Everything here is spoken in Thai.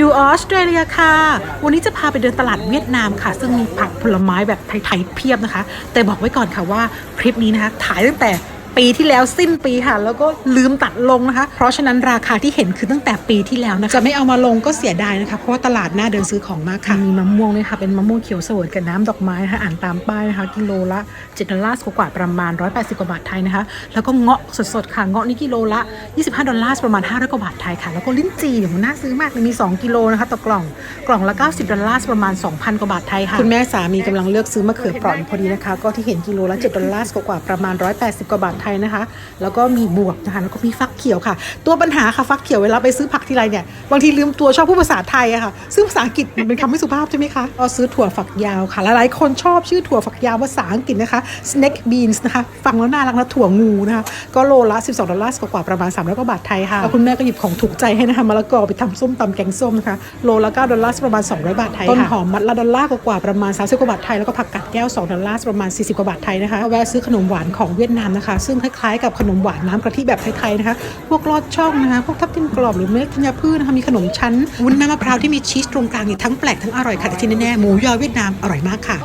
อยู่ออสเตรเลียค่ะ วันนี้จะพาไปเดินตลาดเวียดนามค่ะ ซึ่งมีผักผลไม้แบบไทยๆเพียบนะคะ แต่บอกไว้ก่อนค่ะว่าคลิปนี้นะคะถ่ายตั้งแต่ ปีที่แล้วสิ้นปีค่ะ แล้วก็ลืมตัดลงนะคะ เพราะฉะนั้นราคาที่เห็นคือตั้งแต่ปีที่แล้วนะคะจะไม่เอามาลงก็เสียดายนะคะ เพราะว่าตลาดน่าเดินซื้อของมากค่ะ มีมะม่วงเลยค่ะ เป็นมะม่วงเขียวเสวยกับน้ำดอกไม้นะคะ อ่านตามป้ายนะคะ กิโลละ7ดอลลาร์กว่าๆประมาณ 180 กว่าบาทไทยนะคะ แล้วก็เงาะสดๆค่ะ เงาะนี่กิโลละ 25 ดอลลาร์ประมาณ 500 กว่าบาทไทยค่ะ แล้วก็ลิ้นจี่เนี่ยมันน่าซื้อมากเลยมี 2 กิโลนะคะต่อกล่อง กล่องละ 90 ดอลลาร์ประมาณ 2,000 กว่าบาทไทยค่ะ คุณแม่สามีกำลังเลือกซื้อมะเขือเปราะอยู่พอดีนะคะ ก็ที่เห็นกิโลละ 7 ดอลลาร์กว่าๆประมาณ 180 กว่าบาทไทยนะคะ แล้วก็มีบวบนะคะแล้วก็มีฟักเขียวค่ะ ตัวปัญหาค่ะฟักเขียวเวลาไปซื้อผักทีไรเนี่ยบางทีลืมตัวชอบพูดภาษาไทยอะค่ะซึ่งภาษาอังกฤษมันเป็นคำไม่สุภาพใช่ไหมคะก็ซื้อถั่วฝักยาวค่ะหลายๆคนชอบชื่อถั่วฝักยาวภาษาอังกฤษนะคะ snake beans นะคะฟังแล้วน่ารักนะถั่วงูนะคะก็โลละ 12ดอลลาร์กว่าประมาณ300กว่าบาทไทยค่ะแล้วคุณแม่ก็หยิบของถูกใจให้นะคะมะละกอไปทำส้มตำแกงส้มนะคะโลละ9ดอลลาร์ประมาณ 200 บาทไทยต้นหอมมัดละดอลลาร์กว่าประมาณ30กว่าบาทไทยแล้วก็ผักกาดแก้ว2ดอลลาร์ประมาณ 40กว่าบาทไทยนะคะแวะซื้อขนมหวานของเวียดนามนะคะ ซึ่งคล้ายๆกับขนมหวานน้ำกะทิแบบไทยๆนะคะ พวกลอดช่องนะคะพวกทับทิมกรอบหรือเมล็ดธัญพืชนะคะมีขนมชั้นวุ้นน้ำมะพร้าวที่มีชีสตรงกลางเนี่ยทั้งแปลกทั้งอร่อยค่ะแต่ที่แน่ๆหมูยอเวียดนามอร่อยมากค่ะ